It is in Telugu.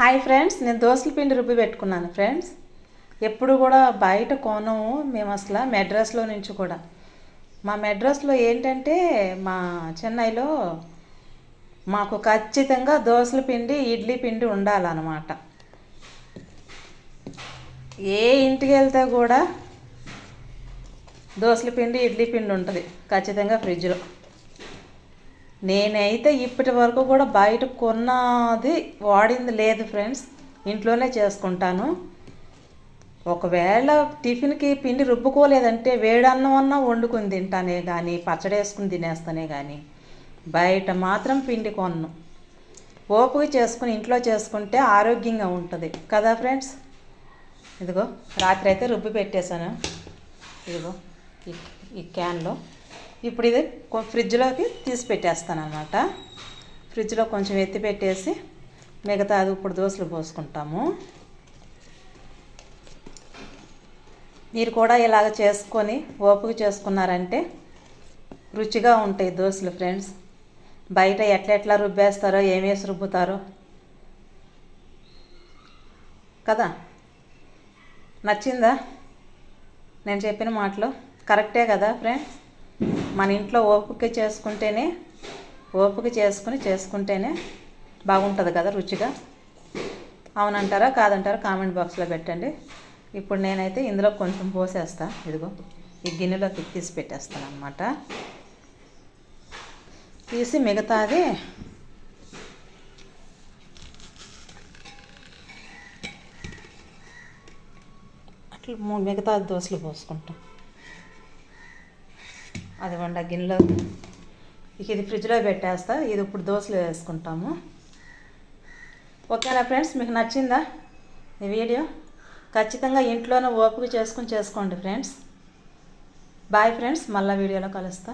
హాయ్ ఫ్రెండ్స్ నేను దోసల పిండి రుబ్బి పెట్టుకున్నాను ఫ్రెండ్స్. ఎప్పుడు కూడా బయట కొనము మేము అసలు మెడ్రాస్లో నుంచి కూడా. మా మెడ్రాస్లో ఏంటంటే మా చెన్నైలో మాకు ఖచ్చితంగా దోశల పిండి ఇడ్లీ పిండి ఉండాలన్నమాట. ఏ ఇంటికి వెళ్తే కూడా దోశల పిండి ఇడ్లీ పిండి ఉంటుంది ఖచ్చితంగా ఫ్రిడ్జ్లో. నేనైతే ఇప్పటి వరకు కూడా బయట కొన్నది వాడింది లేదు ఫ్రెండ్స్. ఇంట్లోనే చేసుకుంటాను. ఒకవేళ టిఫిన్కి పిండి రుబ్బుకోలేదంటే వేడన్నం అన్నా వండుకుని తింటానే కానీ పచ్చడి వేసుకుని తినేస్తానే కానీ బయట మాత్రం పిండి కొన్ను. ఓపిక చేసుకుని ఇంట్లో చేసుకుంటే ఆరోగ్యంగా ఉంటుంది. కదా ఫ్రెండ్స్? ఇదిగో రాత్రి అయితే రుబ్బి పెట్టేశాను. ఇదిగో ఈ క్యాన్లో. ఇప్పుడు ఇది ఫ్రిడ్జ్లోకి తీసి పెట్టేస్తాను అనమాట ఫ్రిడ్జ్లో కొంచెం ఎత్తి పెట్టేసి మిగతా అది ఇప్పుడు దోశలు పోసుకుంటాము. మీరు కూడా ఇలాగ చేసుకొని ఓపిక చేసుకున్నారంటే రుచిగా ఉంటాయి దోశలు ఫ్రెండ్స్. బయట ఎట్లా ఎట్లా రుబ్బేస్తారో ఏమేసి రుబ్బుతారో. కదా? నచ్చిందా? నేను చెప్పిన మాటలు. కరెక్టే కదా ఫ్రెండ్స్? మన ఇంట్లో ఓపిక చేసుకుంటేనే ఓపిక చేసుకుని చేసుకుంటేనే బాగుంటుంది కదా రుచిగా? అవునంటారా కాదంటారా కామెంట్ బాక్స్లో పెట్టండి. ఇప్పుడు నేనైతే ఇందులో కొంచెం పోసేస్తా. ఇదిగో ఈ గిన్నెలోకి తీసి పెట్టేస్తాను అనమాట తీసి మిగతాది అట్లా మూడు మిగతా దోశలు పోసుకుంటాం. అది వండ గిన్నెలో. ఇక ఇది ఫ్రిడ్జ్లో పెట్టేస్తా. ఇది ఇప్పుడు దోశలు వేసుకుంటాము. ఓకేనా ఫ్రెండ్స్? మీకు నచ్చిందా ఈ వీడియో? ఖచ్చితంగా ఇంట్లోనే ఓపిక చేసుకుని చేసుకోండి ఫ్రెండ్స్. Bye friends. మళ్ళీ వీడియోలో కలుస్తా.